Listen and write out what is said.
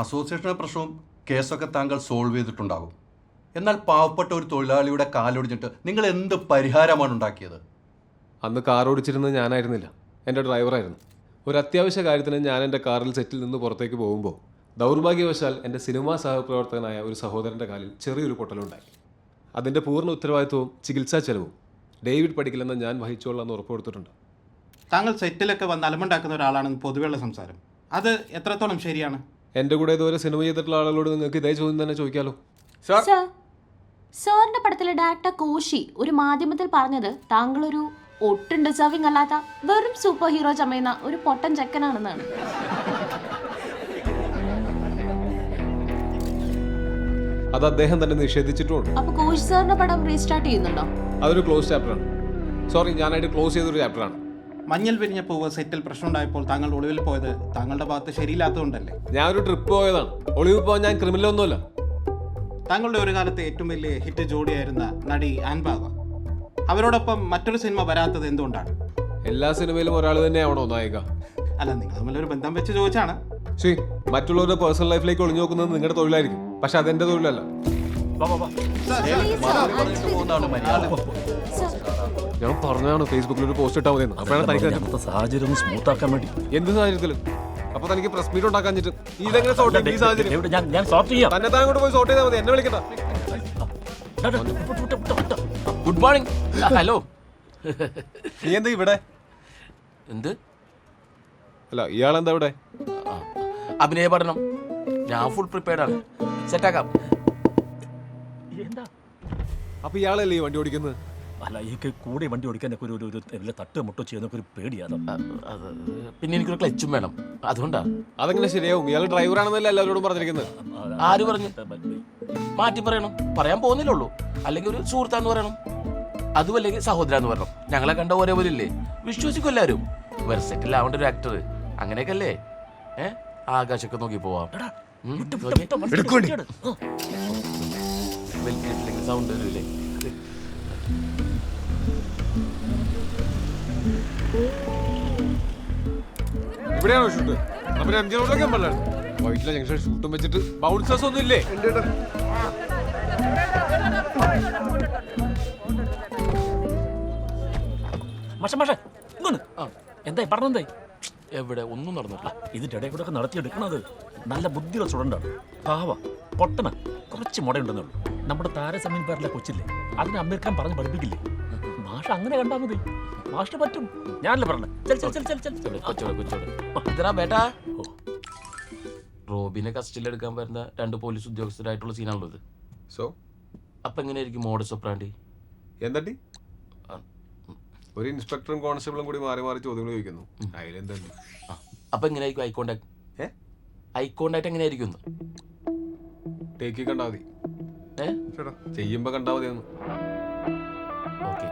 അസോസിയേഷന്റെ പ്രശ്നവും കേസൊക്കെ താങ്കൾ സോൾവ് ചെയ്തിട്ടുണ്ടാകും എന്നാൽ പാവപ്പെട്ട ഒരു തൊഴിലാളിയുടെ കാലൊടിഞ്ഞിട്ട് നിങ്ങൾ എന്ത് പരിഹാരമാണ് ഉണ്ടാക്കിയത്? അന്ന് കാർ ഓടിച്ചിരുന്നത് ഞാനായിരുന്നില്ല. എന്റെ ഡ്രൈവറായിരുന്നു ഒരു അത്യാവശ്യ കാര്യത്തിന് ഞാൻ എന്റെ കാറിൽ സെറ്റിൽ നിന്ന് പുറത്തേക്ക് പോകുമ്പോൾ ദൗർഭാഗ്യവശാൽ എന്റെ സിനിമാ സഹപ്രവർത്തകനായ ഒരു സഹോദരന്റെ കാലിൽ ചെറിയൊരു പൊട്ടലുണ്ടായി. അതിന്റെ പൂർണ ഉത്തരവാദിത്വവും ചികിത്സാ ചെലവും ഡേവിഡ് പഠിക്കില്ലെന്ന് ഞാൻ വഹിച്ചോളാം എന്ന് ഉറപ്പ് കൊടുത്തിട്ടുണ്ട് താങ്കൾ സെറ്റിലൊക്കെ വന്ന് അലമുണ്ടാക്കുന്ന ഒരാളാണെന്ന് പൊതുവെയുള്ള സംസാരം. അത് എത്രത്തോളം ശരിയാണ്? എന്റെ കൂടെ ഇതുവരെ സിനിമ ചെയ്തിട്ടുള്ള ആളുകളോട് നിങ്ങൾക്ക് ഇതേ ചോദ്യം തന്നെ ചോദിക്കാലോ? സർ സാറിന്റെ പടത്തിലെ ഡയറക്ടർ കോശി ഒരു മാധ്യമത്തിൽ പറഞ്ഞത് താങ്കൾ ഒരു ഒട്ടും ഡിസേർവിംഗ് അല്ലാത്ത വെറും സൂപ്പർ ഹീറോ ചമയുന്ന ഒരു പൊട്ടൻ ചെക്കനാണെന്നാണ്. അത് അദ്ദേഹം തന്നെ നിഷേധിച്ചിട്ടുണ്ട്. അപ്പൊ കോശി സാറിന്റെ പടം റീസ്റ്റാർട്ട് ചെയ്യുന്നുണ്ടോ? അതൊരു ക്ലോസ് ചാപ്റ്ററാണ് സോറി ഞാനായിട്ട് ക്ലോസ് ചെയ്തൊരു ചാപ്റ്ററാണ് മഞ്ഞൾ വിരിഞ്ഞ പൂവ് സെറ്റിൽ പ്രശ്നമുണ്ടായപ്പോൾ താങ്കൾ ഒളിവിൽ പോയത് താങ്കളുടെ ഭാഗത്ത് ശരിയില്ലാത്തതുകൊണ്ടല്ലേ? ഞാൻ ഒരു ട്രിപ്പ് പോയതാണ്. ഒളിവിൽ പോകാൻ ഞാൻ ക്രിമിനലൊന്നുമല്ല താങ്കളുടെ ഒരു കാലത്തെ ഏറ്റവും വലിയ ഹിറ്റ് ജോഡിയായിരുന്ന നടി ആൻബാവ. അവരോടൊപ്പം മറ്റൊരു സിനിമ വരാത്തത് എന്തുകൊണ്ടാണ്? എല്ലാ സിനിമയിലും ഒരാൾ തന്നെയാണോ നായിക? അല്ല നിങ്ങൾ തമ്മിലൊരു ബന്ധം വെച്ച് ചോദിച്ചാണ്. ശരി മറ്റുള്ളവരുടെ പേഴ്സണൽ ലൈഫിലേക്ക് ഒളിഞ്ഞു നോക്കുന്നത് നിങ്ങളുടെ തൊഴിലായിരിക്കും. പക്ഷെ അതെന്റെ തൊഴിലല്ല. ഞാൻ പറഞ്ഞതാണ് ഫേസ്ബുക്കിൽ ഒരു പോസ്റ്റ് ഇട്ടാൽ മതി അപ്പോഴാണ് തനിക്ക് അതിന്റെ- അന്നത്തെ സാഹചര്യം ഒന്ന് സ്മൂത്ത് ആക്കാൻ വേണ്ടി. എന്ത് സാഹചര്യത്തിൽ അപ്പൊ തനിക്ക് പ്രസ് മീറ്റ് ഉണ്ടാക്കാൻ പറ്റും ഇതെങ്ങനെ സോർട്ട് ചെയ്യും ഈ സാഹചര്യം? ഇവിടെ ഞാൻ ഞാൻ സോർട്ട് ചെയ്യാം. തന്നെ താൻ അങ്ങോട്ട് പോയി സോർട്ട് ചെയ്താൽ മതി. എന്നെ വിളിക്കണ്ട. Good morning hello. നീ എന്താ ഇവിടെ? എന്ത്? അല്ല ഇയാളെന്താ ഇവിടെ? ആ, അഭിനയ പഠനം. ഞാൻ ഫുൾ പ്രിപ്പയർഡ് ആണ്. സെറ്റാക്കാം എന്താ? അപ്പൊ ഇയാളല്ലേ ഈ വണ്ടി ഓടിക്കുന്നത്? അല്ല ഈ കൂടെ വണ്ടി ഓടിക്കാനൊക്കെ ഒരു ഒരു- വലിയ തട്ട് മുട്ടോ ചെയ്യുന്നൊക്കെ ഒരു പേടിയാണ് അത്. പിന്നെ എനിക്കൊരു ക്ലച്ചും വേണം. അതുകൊണ്ടാ. അതെങ്ങനെ ശരിയാവും? ഇയാൾ ഡ്രൈവറാണെന്നല്ല എല്ലാവരോടും പറഞ്ഞിരിക്കുന്നത്? ആര് പറഞ്ഞു? മാറ്റി പറയണം. പറയാൻ പോകുന്നില്ലുള്ളൂ അല്ലെങ്കിൽ ഒരു സുഹൃത്താന്ന് പറയണം. അതും അല്ലെങ്കിൽ സഹോദര എന്ന് പറയണം. ഞങ്ങളെ കണ്ട ഒരേപോലെ ഇല്ലേ? വിശ്വസിക്കും എല്ലാവരും. വെർസെറ്റിൽ ആവേണ്ട ഒരു ആക്ടർ അങ്ങനെയൊക്കെ അല്ലേ? ഏ? ആകാശമൊക്കെ നോക്കി പോവാം. സൗണ്ട് വരില്ലേ? ഇവിടെയാണോ ഷൂട്ട് അപ്പൊ എം ജി റോഡിലൊക്കെ പറഞ്ഞാണ്. വൈറ്റിലെ ജംഗ്ഷൻ ഷൂട്ടും വെച്ചിട്ട് ബൗൺസേഴ്സ് ഒന്നും ഇല്ലേ? മഷ മഷ എന്തായി? പറഞ്ഞെന്തായി എവിടെ? ഒന്നും നടന്നിട്ടില്ല. ഇതിന്റെ ഇടയിൽ കൂടെ നടത്തിയെടുക്കണത്. നല്ല ബുദ്ധിയുള്ള സ്റ്റുഡന്റാണ് പാവ പൊട്ടന. കുറച്ച് മുടയുണ്ടെന്നുള്ളൂ നമ്മുടെ താരസമീൻ പേരിലെ കൊച്ചില്ലേ? അതിനെ അമീർഖാൻ പറഞ്ഞ് പഠിപ്പിക്കില്ലേ? മാഷ അങ്ങനെ കണ്ടാ മതി. മാഷിന് പറ്റും. ഞാനല്ലേ പറഞ്ഞു? ചെൽ ചെൽ ചെൽ ചെൽ ചെൽ കൊച്ചോടെ കൊച്ചോടെ ഇതാ ബേട്ടാ? റോബിനെ കസ്റ്റഡിയിൽ എടുക്കാൻ വരുന്ന രണ്ട് പോലീസ് ഉദ്യോഗസ്ഥരായിട്ടുള്ള സീനാണല്ലോ ഇത്. സോ? അപ്പൊ എങ്ങനെയായിരിക്കും മോഡസ് ഒപ്രാണ്ടി എന്തട്ടി? ഒരു ഇൻസ്പെക്ടറും കോൺസ്റ്റബിളും കൂടി മാറി മാറി ചോദ്യങ്ങൾ ചോദിക്കുന്നു. അതിലെന്താ അപ്പൊ എങ്ങനെയായിരിക്കും ഐ കോണ്ടാക്ട്? ഏ? ഐ കോണ്ടാക്ട് എങ്ങനെയായിരിക്കും? ടേക്ക് കണ്ടാ മതി. ഏ? ചെയ്യുമ്പോ കണ്ടാ മതി ഒന്ന് ഓക്കെ